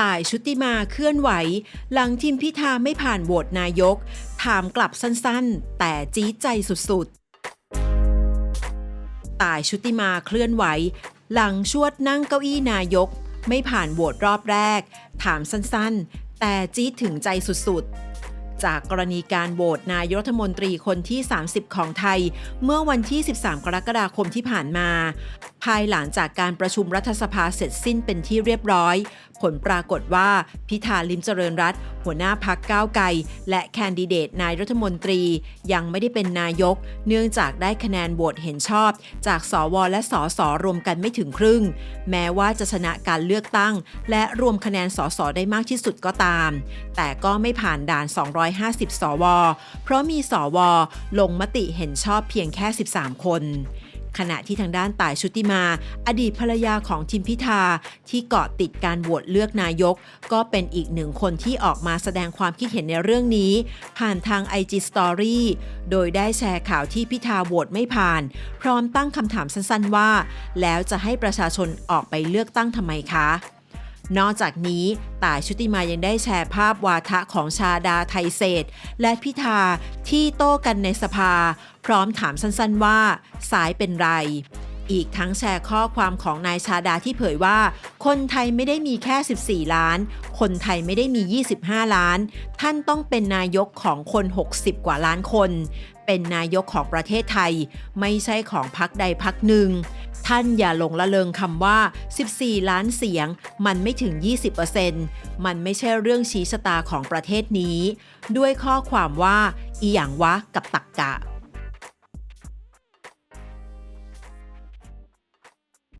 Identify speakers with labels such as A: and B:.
A: ต่ายชุติมาเคลื่อนไหว หลังทีมพิธาไม่ผ่านโหวตนายก ถามกลับสั้นๆ แต่จี๊ดใจสุดๆ ต่ายชุติมาเคลื่อนไหว หลังชวดนั่งเก้าอี้นายก ไม่ผ่านโหวตรอบแรก ถามสั้นๆ แต่จี๊ดถึงใจสุดๆจากกรณีการโหวตนายกรัฐมนตรีคนที่ 30 ของไทย เมื่อวันที่ 13 กรกฎาคมที่ผ่านมา ภายหลังจากการประชุมรัฐสภาเสร็จสิ้นเป็นที่เรียบร้อย ผลปรากฏว่าพิธาลิมเจริญรัตหัวหน้าพักก้าวไกล และแคนดิเดตนายรัฐมนตรี ยังไม่ได้เป็นนายก เนื่องจากได้คะแนนโหวตเห็นชอบ จากสวและสสรวมกันไม่ถึงครึ่ง แม้ว่าจะชนะการเลือกตั้ง และรวมคะแนนสสได้มากที่สุดก็ตาม แต่ก็ไม่ผ่านด่าน 250 สว เพราะมีสว ลงมติเห็นชอบเพียงแค่ 13 คน ขณะที่ทางด้านต่ายชุติมา อดีตภรรยาของทิมพิธา ที่เกาะติดการโหวตเลือกนายก ก็เป็นอีกหนึ่งคนที่ออกมาแสดงความคิดเห็นในเรื่องนี้ ผ่านทาง IG Story โดยได้แชร์ข่าวที่พิธาโหวตไม่ผ่าน พร้อมตั้งคำถามสั้นๆว่า แล้วจะให้ประชาชนออกไปเลือกตั้งทำไมคะ นอกจากนี้ต่ายชุติมายังได้แชร์ภาพวาทะของชาดาไทยเศษ และพิธาที่โต้กันในสภา พร้อมถามสั้นๆว่าสายเป็นไร อีกทั้งแชร์ข้อความของนายชาดาที่เผยว่า คนไทยไม่ได้มีแค่ 14 ล้าน คนไทยไม่ได้มี 25 ล้าน ท่านต้องเป็นนายกของคน 60 กว่าล้านคน เป็นนายกของประเทศไทย ไม่ใช่ของพรรคใดพรรคหนึ่ง ท่านอย่าหลงละเลงคำว่า 14 ล้านเสียง มันไม่ถึง 20%มันไม่ใช่เรื่องชี้ชะตาของประเทศนี้ ด้วยข้อความว่า อีหยังวะกับตักกะ